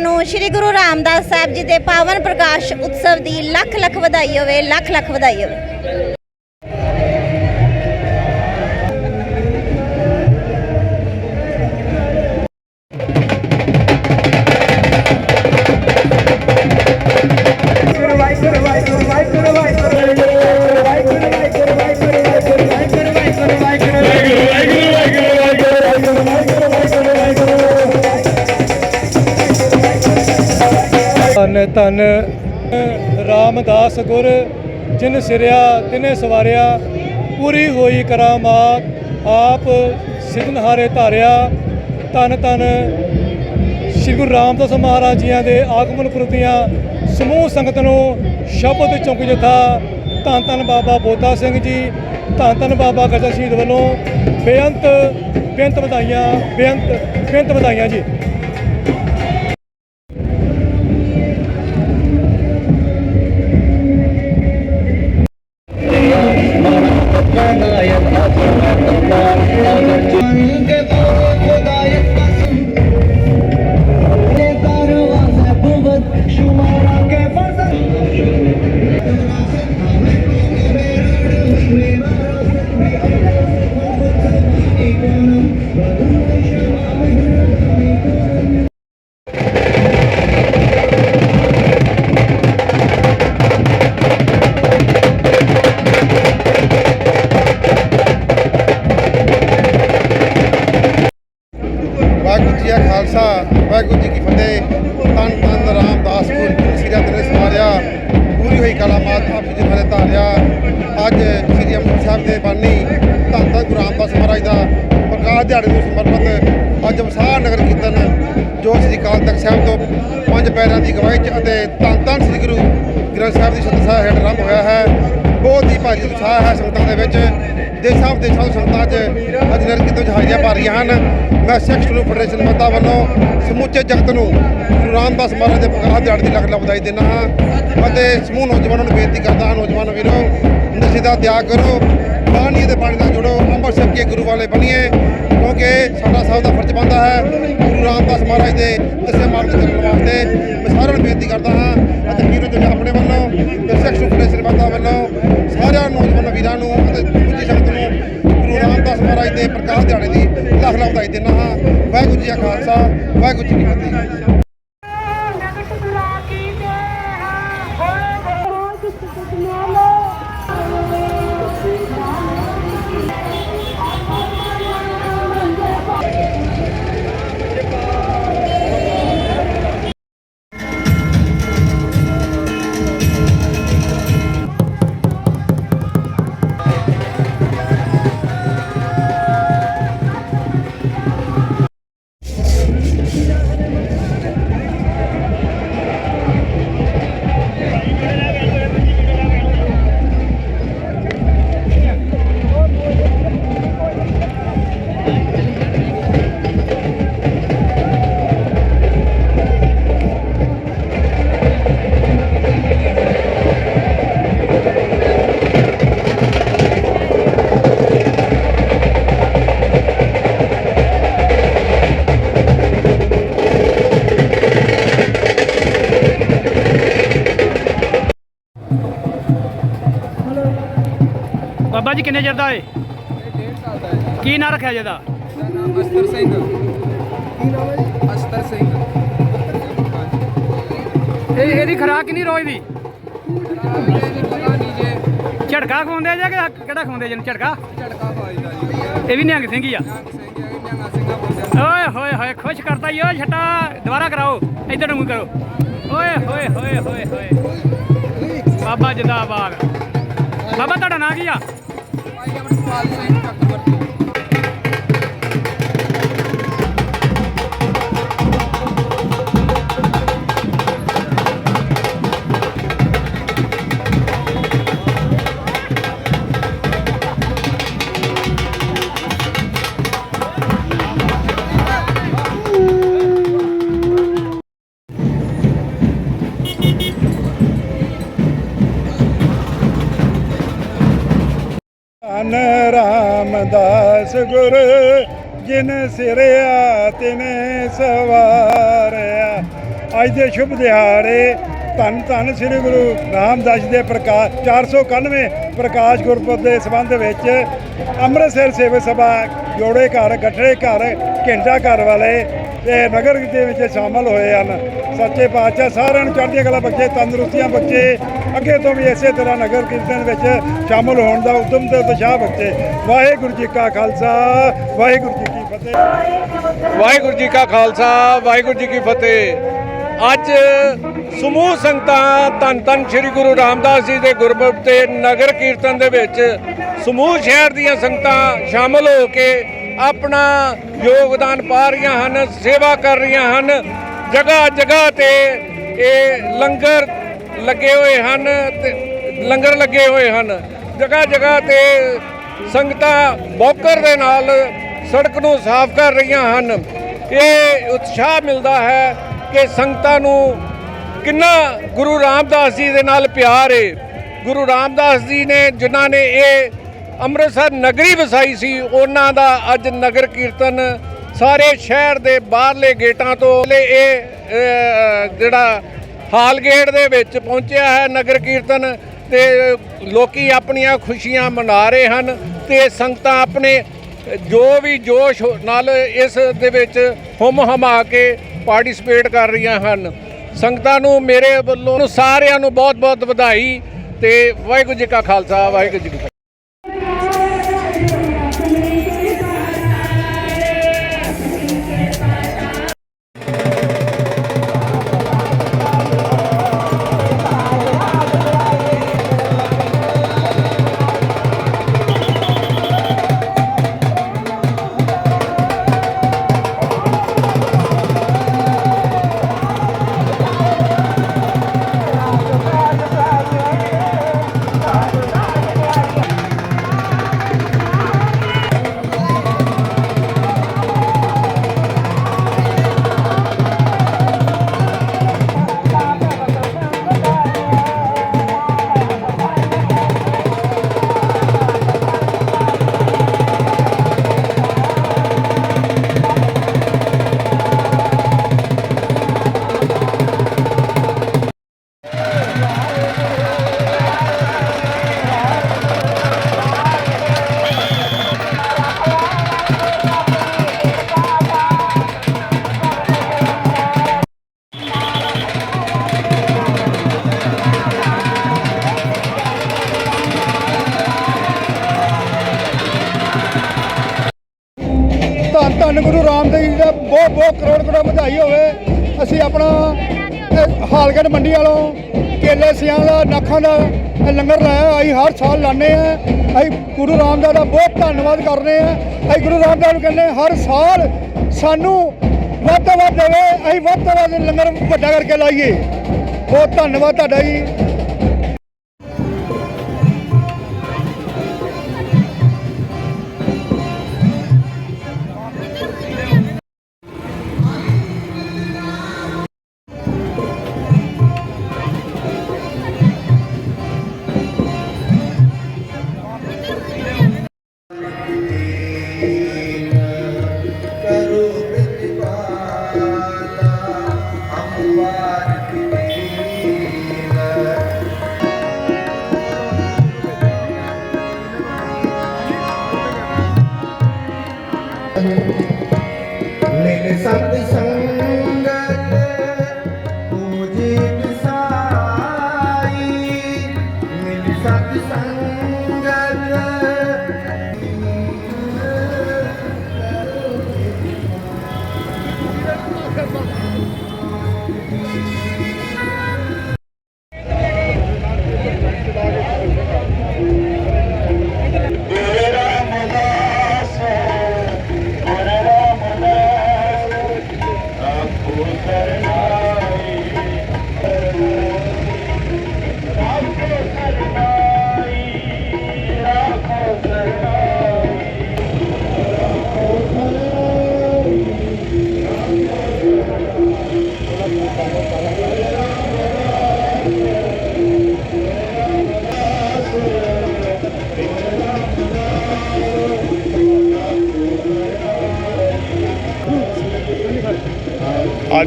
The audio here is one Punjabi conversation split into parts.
ਨੂੰ ਸ੍ਰੀ ਗੁਰੂ ਰਾਮਦਾਸ ਸਾਹਿਬ ਜੀ ਦੇ ਪਾਵਨ ਪ੍ਰਕਾਸ਼ ਉਤਸਵ ਦੀ ਲੱਖ ਲੱਖ ਵਧਾਈ ਹੋਵੇ, ਲੱਖ ਲੱਖ ਵਧਾਈ ਹੋਵੇ। ਧੰਨ ਧੰਨ ਰਾਮਦਾਸ ਗੁਰ, ਜਿਨ ਸਿਰਿਆ, ਤਿਨੇ ਸਵਾਰਿਆ, ਪੂਰੀ ਹੋਈ ਕਰਾਮਾਤ ਆਪ ਸਿਧਨਹਾਰੇ ਧਾਰਿਆ। ਧੰਨ ਧੰਨ ਸ੍ਰੀ ਗੁਰੂ ਰਾਮਦਾਸ ਮਹਾਰਾਜ ਜੀਆਂ ਦੇ ਆਗਮਨ ਪੁਰਬ ਦੀਆਂ ਸਮੂਹ ਸੰਗਤ ਨੂੰ ਸ਼ਬਦ ਚੌਂਕ ਜਥਾ। ਧੰਨ ਧੰਨ ਬਾਬਾ ਬੋਤਾ ਸਿੰਘ ਜੀ, ਧੰਨ ਧੰਨ ਬਾਬਾ ਗਜਾ ਸ਼ਹੀਦ ਵੱਲੋਂ ਬੇਅੰਤ ਬੇਅੰਤ ਵਧਾਈਆਂ, ਬੇਅੰਤ ਬੇਅੰਤ ਵਧਾਈਆਂ ਜੀ। ਪੰਜ ਪੈਰਾਂ ਦੀ ਗਵਾਹੀ ਚ ਅਤੇ ਧੰਨ ਧੰਨ ਸ੍ਰੀ ਗੁਰੂ ਗ੍ਰੰਥ ਸਾਹਿਬ ਦੀ ਸੰਸਥਾ ਹੇਠ ਆਰੰਭ ਹੋਇਆ ਹੈ। ਬਹੁਤ ਹੀ ਭਾਰੀ ਉਤਸ਼ਾਹ ਹੈ ਸੰਗਤਾਂ ਦੇ ਵਿੱਚ। ਦੇਸ਼ਾਂ ਵਿਦੇਸ਼ਾਂ ਤੋਂ ਸੰਗਤਾਂ 'ਚ ਅੱਜ ਨਗਰ ਕੀਰਤਨ ਵਿੱਚ ਹਾਜ਼ਰੀਆਂ ਭਰ ਰਹੀਆਂ ਹਨ। ਮੈਂ ਸਿੱਖ ਸ਼੍ਰੋਮਣੀ ਫੈਡਰੇਸ਼ਨ ਮਤਾ ਵੱਲੋਂ ਸਮੁੱਚੇ ਜਗਤ ਨੂੰ ਗੁਰੂ ਰਾਮਦਾਸ ਮਹਾਰਾਜ ਦੇ ਪ੍ਰਕਾਸ਼ ਦਿਹਾੜੇ ਦੀ ਲੱਖ ਲੱਖ ਵਧਾਈ ਦਿੰਦਾ ਹਾਂ ਅਤੇ ਸਮੂਹ ਨੌਜਵਾਨਾਂ ਨੂੰ ਬੇਨਤੀ ਕਰਦਾ ਹਾਂ, ਨੌਜਵਾਨ ਵੀਰੋ, ਨਸ਼ੇ ਦਾ ਤਿਆਗ ਕਰੋ ਬਾਣੀ ਦੇ ਪਾਣੀ ਨਾਲ ਜੁੜੋ, ਅੰਮ੍ਰਿਤ ਛਕ ਕੇ ਗੁਰੂ ਵਾਲੇ ਬਣੀਏ, ਕਿਉਂਕਿ ਸਾਡਾ ਸਭ ਦਾ ਫਰਜ਼ ਬਣਦਾ ਹੈ। ਮਹਾਰਾਜ ਦੇ ਦੱਸੇ ਮਾਰਗ ਤੇ ਚੱਲਣ ਵਾਸਤੇ ਮੈਂ ਸਾਰਿਆਂ ਨੂੰ ਬੇਨਤੀ ਕਰਦਾ ਹਾਂ ਅਤੇ ਵੀਰੋ ਜੀ ਆਪਣੇ ਵੱਲੋਂ ਤੇ ਸਿੱਖ ਸ਼੍ਰੋਮਣੀ ਫੈਡਰੇਸ਼ਨ ਵੱਲੋਂ ਸਾਰਿਆਂ ਨੌਜਵਾਨ ਵੀਰਾਂ ਨੂੰ ਅਤੇ ਦੂਜੀ ਸੰਗਤ ਨੂੰ ਗੁਰੂ ਰਾਮਦਾਸ ਮਹਾਰਾਜ ਦੇ ਪ੍ਰਕਾਸ਼ ਦਿਹਾੜੇ ਦੀ ਲੱਖ ਲੱਖ ਵਧਾਈ ਦਿੰਦਾ ਹਾਂ। ਵਾਹਿਗੁਰੂ ਜੀ ਕਾ ਖਾਲਸਾ, ਵਾਹਿਗੁਰੂ ਜੀ ਕੀ ਫਤਿਹ। ਕਿੰਨੇ ਚਿਰ ਦਾ ਏ? ਕੀ ਨਾਂ ਰੱਖਿਆ ਜਿਹਦਾ? ਨਾਮ ਅਸਤਰ ਸਿੰਘ ਕੀ ਨਾਮ ਹੈ ਅਸਤਰ ਸਿੰਘ। ਇਹ ਇਹਦੀ ਖਰਾਕ ਕਿੰਨੀ ਰੋਜ਼ ਦੀ? ਇਹ ਪਤਾ ਨਹੀਂ ਜੇ ਝਟਕਾ ਖਵਾਉਂਦੇ ਜਾਂ ਕਿ ਕਿਹੜਾ ਖਵਾਉਂਦੇ ਜਨ ਝਟਕਾ? ਝਟਕਾ ਪਾਈਦਾ ਜੀ। ਇਹ ਵੀ ਨਿਹੰਗ ਸਿੰਘ ਹੀ ਆ। ਨਿਹੰਗ ਸਿੰਘ ਹੈ ਨਿਹੰਗ ਸਿੰਘਾ ਬੋਲਦੇ ਓਏ ਹੋਏ ਹੋਏ ਖੁਸ਼ ਕਰਤਾ ਈ ਓ ਛੱਟਾ ਦੁਬਾਰਾ ਕਰਾਓ। ਇੱਧਰ ਨੂੰ ਕਰੋ। ਓਏ ਹੋਏ ਹੋਏ ਹੋਏ ਹੋਏ। ਬਾਬਾ ਜਿੰਦਾਬਾਦ ਬਾਬਾ ਤੁਹਾਡਾ ਨਾਂ ਕੀ ਆ? quase ਰਾਮਦਾਸ ਗੁਰ ਜਿਨ ਸਿਰਿਆ ਤਿਨੇ ਸਵਾਰਿਆ ਅੱਜ ਦੇ ਸ਼ੁਭ ਦਿਹਾੜੇ ਧੰਨ ਧੰਨ ਸ੍ਰੀ ਗੁਰੂ ਰਾਮਦਾਸ ਦੇ ਪ੍ਰਕਾਸ਼ 491 ਪ੍ਰਕਾਸ਼ ਗੁਰਪੁਰਬ ਦੇ ਸੰਬੰਧ ਵਿੱਚ ਅੰਮ੍ਰਿਤਸਰ ਸੇਵਾ ਸਭਾ ਜੋੜੇ ਘਰ ਗੱਠੜੇ ਘਰ ਘੰਟਾ ਘਰ ਵਾਲੇ ਤੇ ਨਗਰ ਦੇ ਵਿੱਚ ਸ਼ਾਮਲ ਹੋਏ ਹਨ। ਸੱਚੇ ਪਾਤਸ਼ਾਹ ਸਾਰਿਆਂ ਨੂੰ ਚੜ੍ਹਦੀਆਂ ਕਲਾ ਬੱਚੇ, ਤੰਦਰੁਸਤੀਆਂ ਬੱਚੇ, ਅੱਗੇ ਤੋਂ ਵੀ ਇਸੇ ਤਰ੍ਹਾਂ ਨਗਰ ਕੀਰਤਨ ਵਿੱਚ ਸ਼ਾਮਲ ਹੋਣ ਦਾ ਉਦਮ ਤੇ ਉਤਸ਼ਾਹ ਬੱਚੇ। ਵਾਹਿਗੁਰੂ ਜੀ ਕਾ ਖਾਲਸਾ, ਵਾਹਿਗੁਰੂ ਜੀ ਕੀ ਫਤਿਹ। ਵਾਹਿਗੁਰੂ ਜੀ ਕਾ ਖਾਲਸਾ, ਵਾਹਿਗੁਰੂ ਜੀ ਕੀ ਫਤਿਹ। ਅੱਜ ਸਮੂਹ ਸੰਗਤਾਂ ਧੰਨ ਧੰਨ ਸ੍ਰੀ ਗੁਰੂ ਰਾਮਦਾਸ ਜੀ ਦੇ ਗੁਰਪੁਰਬ ਤੇ ਨਗਰ ਕੀਰਤਨ ਦੇ ਵਿੱਚ ਸਮੂਹ ਸ਼ਹਿਰ ਦੀਆਂ ਸੰਗਤਾਂ ਸ਼ਾਮਲ ਹੋ ਕੇ ਆਪਣਾ ਯੋਗਦਾਨ ਪਾ ਰਹੀਆਂ ਹਨ, ਸੇਵਾ ਕਰ ਰਹੀਆਂ ਹਨ। ਜਗ੍ਹਾ ਜਗ੍ਹਾ ਤੇ ਇਹ ਲੰਗਰ ਲੱਗੇ ਹੋਏ ਹਨ ਤੇ ਲੰਗਰ ਲੱਗੇ ਹੋਏ ਹਨ। ਜਗ੍ਹਾ ਜਗ੍ਹਾ ਤੇ ਸੰਗਤਾਂ ਬੌਕਰ ਦੇ ਨਾਲ ਸੜਕ ਨੂੰ ਸਾਫ਼ ਕਰ ਰਹੀਆਂ ਹਨ। ਇਹ ਉਤਸ਼ਾਹ ਮਿਲਦਾ ਹੈ ਕਿ ਸੰਗਤਾਂ ਨੂੰ ਕਿੰਨਾ ਗੁਰੂ ਰਾਮਦਾਸ ਜੀ ਦੇ ਨਾਲ ਪਿਆਰ ਏ। ਗੁਰੂ ਰਾਮਦਾਸ ਜੀ ਨੇ, ਜਿਨ੍ਹਾਂ ਨੇ ਇਹ ਅੰਮ੍ਰਿਤਸਰ ਨਗਰੀ ਵਸਾਈ ਸੀ, ਉਹਨਾਂ ਦਾ ਅੱਜ ਨਗਰ ਕੀਰਤਨ ਸਾਰੇ ਸ਼ਹਿਰ ਦੇ ਬਾਹਰਲੇ ਗੇਟਾਂ ਤੋਂ ਲੈ ਇਹ ਜਿਹੜਾ ਹਾਲ ਗੇਟ ਦੇ ਵਿੱਚ ਪਹੁੰਚਿਆ ਹੈ ਨਗਰ ਕੀਰਤਨ ਤੇ ਲੋਕੀ ਆਪਣੀਆਂ ਖੁਸ਼ੀਆਂ ਮਨਾ ਰਹੇ ਹਨ ਤੇ ਸੰਗਤਾਂ ਆਪਣੇ ਜੋ ਵੀ ਜੋਸ਼ ਨਾਲ ਇਸ ਦੇ ਵਿੱਚ ਹੁਮ ਹਮਾ ਕੇ ਪਾਰਟਿਸਿਪੇਟ ਕਰ ਰਹੀਆਂ ਹਨ। ਸੰਗਤਾਂ ਨੂੰ ਮੇਰੇ ਵੱਲੋਂ ਸਾਰਿਆਂ ਨੂੰ ਬਹੁਤ-ਬਹੁਤ ਵਧਾਈ ਤੇ ਵਾਹਿਗੁਰੂ ਜੀ ਕਾ ਖਾਲਸਾ, ਵਾਹਿਗੁਰੂ ਜੀ ਕੀ ਗੁਰੂ ਰਾਮਦੇਵ ਜੀ ਦਾ ਬਹੁਤ ਬਹੁਤ ਕਰੋੜ ਕਰੋੜ ਵਧਾਈ ਹੋਵੇ। ਅਸੀਂ ਆਪਣਾ ਇਹ ਹਾਲਗੜ ਮੰਡੀ ਵਾਲੋਂ ਕੇਲੇ ਸਿਆਂ ਦਾ ਨੱਖਾਂ ਦਾ ਲੰਗਰ ਲਾਇਆ ਅਸੀਂ ਹਰ ਸਾਲ ਲਾਉਂਦੇ ਆ ਅਸੀਂ ਗੁਰੂ ਰਾਮਦਾਸ ਦਾ ਬਹੁਤ ਧੰਨਵਾਦ ਕਰਦੇ ਆ ਅਸੀਂ ਗੁਰੂ ਰਾਮਦਾਸ ਨੂੰ ਕਹਿੰਦੇ ਹਾਂ, ਹਰ ਸਾਲ ਸਾਨੂੰ ਵੱਧ ਤੋਂ ਵੱਧ ਦੇਵੇ। ਅਸੀਂ ਵੱਧ ਤੋਂ ਵੱਧ ਲੰਗਰ ਵੱਡਾ ਕਰਕੇ ਲਾਈਏ। ਬਹੁਤ ਧੰਨਵਾਦ ਤੁਹਾਡਾ ਜੀ।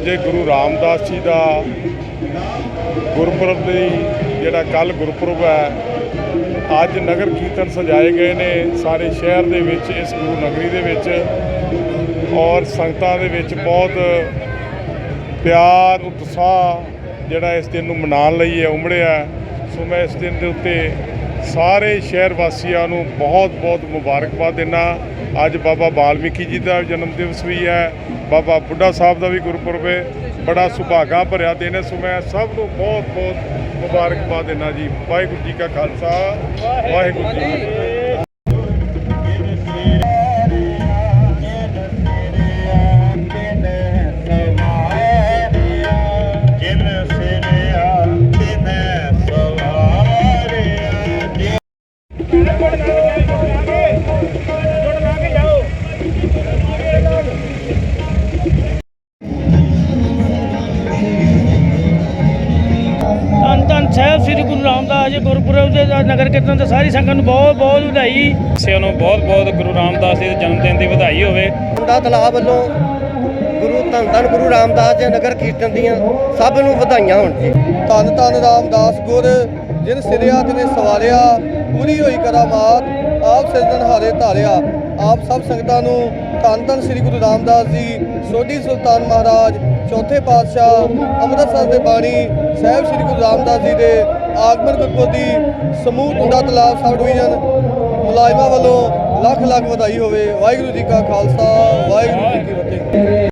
ਅੱਜ ਗੁਰੂ ਰਾਮਦਾਸ ਜੀ ਦਾ ਗੁਰਪੁਰਬ ਦੀ ਜਿਹੜਾ ਕੱਲ ਗੁਰਪੁਰਬ ਹੈ, ਅੱਜ ਨਗਰ ਕੀਰਤਨ ਸਜਾਏ ਗਏ ਨੇ ਸਾਰੇ ਸ਼ਹਿਰ ਦੇ ਵਿੱਚ ਇਸ ਗੁਰੂ ਨਗਰੀ ਦੇ ਵਿੱਚ ਔਰ ਸੰਗਤਾਂ ਦੇ ਵਿੱਚ ਬਹੁਤ ਪਿਆਰ, ਉਤਸ਼ਾਹ ਜਿਹੜਾ ਇਸ ਦਿਨ ਨੂੰ ਮਨਾਉਣ ਲਈ ਹੈ ਉਮੜਿਆ ਸੋ ਮੈਂ ਇਸ ਦਿਨ ਦੇ ਉੱਤੇ ਸਾਰੇ ਸ਼ਹਿਰ ਵਾਸੀਆਂ ਨੂੰ ਬਹੁਤ ਬਹੁਤ ਮੁਬਾਰਕਬਾਦ ਦਿੰਦਾ ਅੱਜ ਬਾਬਾ ਬਾਲਮੀਕੀ ਜੀ ਦਾ ਜਨਮ ਦਿਵਸ ਵੀ ਹੈ, ਬਾਬਾ ਬੁੱਢਾ ਸਾਹਿਬ ਦਾ ਵੀ ਗੁਰਪੁਰਬ ਹੈ। ਬੜਾ ਸੁਭਾਗਾ ਭਰਿਆ ਦਿਨ ਹੈ, ਸੋ ਮੈਂ ਸਭ ਨੂੰ ਬਹੁਤ ਬਹੁਤ ਮੁਬਾਰਕਬਾਦ ਦਿੰਦਾ ਜੀ। ਵਾਹਿਗੁਰੂ ਜੀ ਕਾ ਖਾਲਸਾ, ਵਾਹਿਗੁਰੂ ਜੀ ਧੰਨ ਧੰਨ ਸਾਹਿਬ ਸ੍ਰੀ ਗੁਰੂ ਰਾਮਦਾਸ ਜੀ ਗੁਰਪੁਰਬ ਦੇ ਨਗਰ ਕੀਰਤਨ ਤੇ ਸਾਰੀ ਸੰਗਤ ਨੂੰ ਬਹੁਤ ਬਹੁਤ ਵਧਾਈ। ਸਿਆਂ ਨੂੰ ਬਹੁਤ ਬਹੁਤ ਗੁਰੂ ਰਾਮਦਾਸ ਜੀ ਦੇ ਜਨਮ ਦਿਨ ਦੀ ਵਧਾਈ ਹੋਵੇ। ਮੁੰਡਾ ਤਲਾਬ ਵੱਲੋਂ ਗੁਰੂ ਧੰਨ ਧੰਨ ਗੁਰੂ ਰਾਮਦਾਸ ਜੀ ਨਗਰ ਕੀਰਤਨ ਦੀਆਂ ਸਭ ਨੂੰ ਵਧਾਈਆਂ ਹੋਣ ਜੀ। ਧੰਨ ਧੰਨ ਰਾਮਦਾਸ ਗੁਰ ਜਿਨ ਸਿਰਿਆ ਤੇ ਸਵਾਰਿਆ ਪੂਰੀ ਹੋਈ ਕਰਾਮਾਤ, ਆਪ ਸਿਰਜਣਹਾਰੇ ਧਾਰਿਆ। ਆਪ ਸਭ ਸੰਗਤਾਂ ਨੂੰ ਧੰਨ ਧੰਨ ਸ੍ਰੀ ਗੁਰੂ ਰਾਮਦਾਸ ਜੀ, ਸੋਢੀ ਸੁਲਤਾਨ ਮਹਾਰਾਜ, ਚੌਥੇ ਪਾਤਸ਼ਾਹ, ਅੰਮ੍ਰਿਤਸਰ ਦੇ ਬਾਣੀ, ਸਾਹਿਬ ਸ੍ਰੀ ਗੁਰੂ ਰਾਮਦਾਸ ਜੀ ਦੇ ਆਗਮਨ ਗੁਰਪੁਰਦੀ ਸਮੂਹ ਟੁੰਡਾ ਤਲਾਬ ਸਬ ਡਿਵੀਜ਼ਨ ਮੁਲਾਜ਼ਮਾਂ ਵੱਲੋਂ ਲੱਖ ਲੱਖ ਵਧਾਈ ਹੋਵੇ। ਵਾਹਿਗੁਰੂ ਜੀ ਕਾ ਖਾਲਸਾ, ਵਾਹਿਗੁਰੂ ਜੀ ਕੀ ਫਤਿਹ।